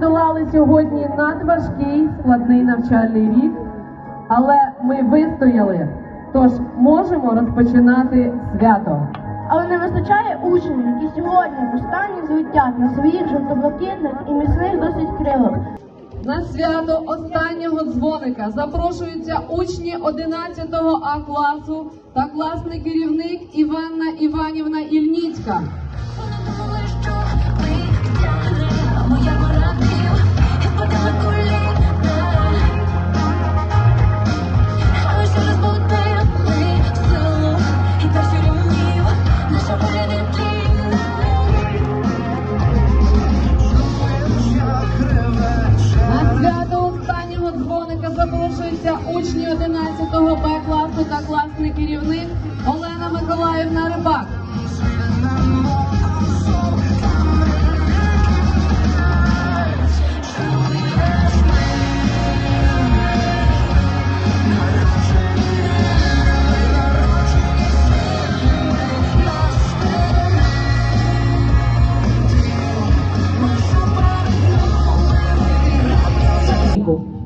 подолали сьогодні надважкий складний навчальний рік, але ми вистояли. Тож можемо розпочинати свято. Але не вистачає учнів, які сьогодні востаннє злетять на своїх жовто-блакитних і міцних досить крилах. На свято останнього дзвоника запрошуються учні 11 А класу та класний керівник Іванна Іванівна Ільніцька. Учні 11 Б класу та класний керівник Олена Миколаївна Рибак.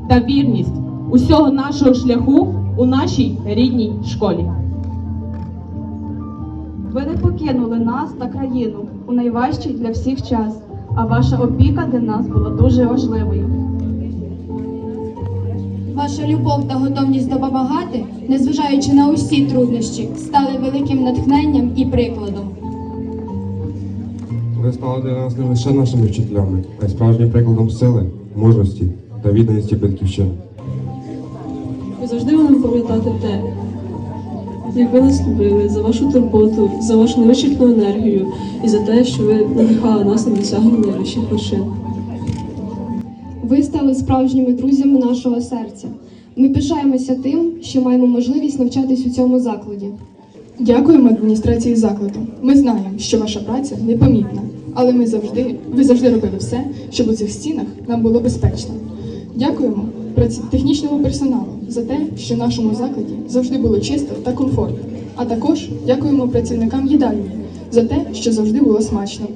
та вірність усього нашого шляху у нашій рідній школі. Ви не покинули нас та країну у найважчий для всіх час, а ваша опіка для нас була дуже важливою. Ваша любов та готовність допомагати, незважаючи на усі труднощі, стали великим натхненням і прикладом. Ви стали для нас не лише нашими вчителями, а й справжнім прикладом сили, мужності та відданості батьківщини. Завжди будемо пам'ятати те, як ви нас любили, за вашу турботу, за вашу невичерпну енергію і за те, що ви надихали нас на досягнення найвищих вершин. Ви стали справжніми друзями нашого серця. Ми пишаємося тим, що маємо можливість навчатись у цьому закладі. Дякуємо адміністрації закладу. Ми знаємо, що ваша праця непомітна, але ми завжди, ви завжди робили все, щоб у цих стінах нам було безпечно. Дякуємо праці- технічному персоналу за те, що в нашому закладі завжди було чисто та комфортно. А також дякуємо працівникам їдальні за те, що завжди було смачно.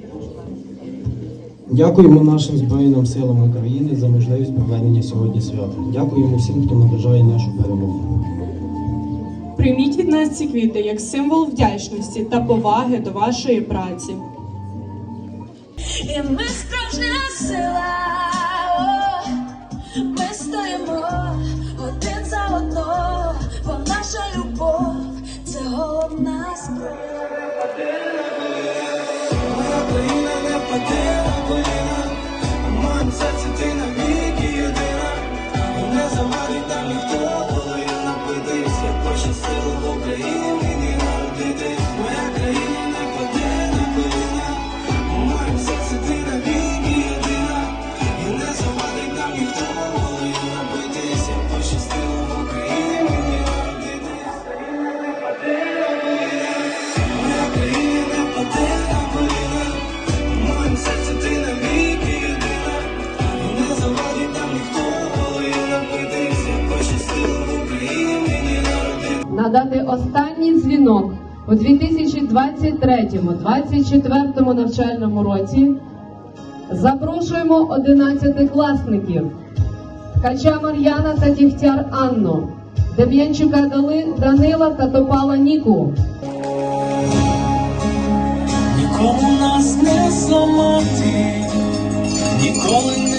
Дякуємо нашим Збройним силам України за можливість проведення сьогодні свята. Дякуємо всім, хто наближає нашу перемогу. Прийміть від нас ці квіти як символ вдячності та поваги до вашої праці. І ми справжня сила, о, ми there I надати останній дзвінок у 2023-2024 навчальному році. Запрошуємо 11 класників Ткача Мар'яна та Тіхтяр Анну, Дем'янчука Данила та Топала Ніку. Нікому нас не зламати, ніколи не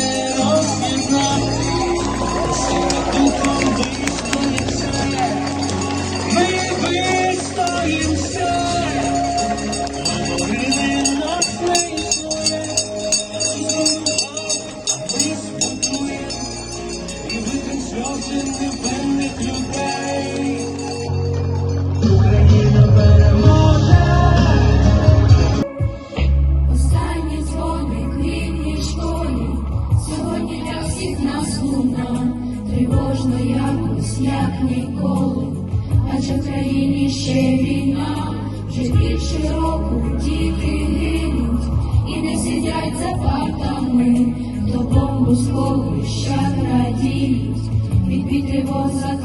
тривожно якось, як ніколи, адже в країні ще війна, вже більше року діти гинуть. І не сидять за партами, до бомбу сховищах радіють, від тривог за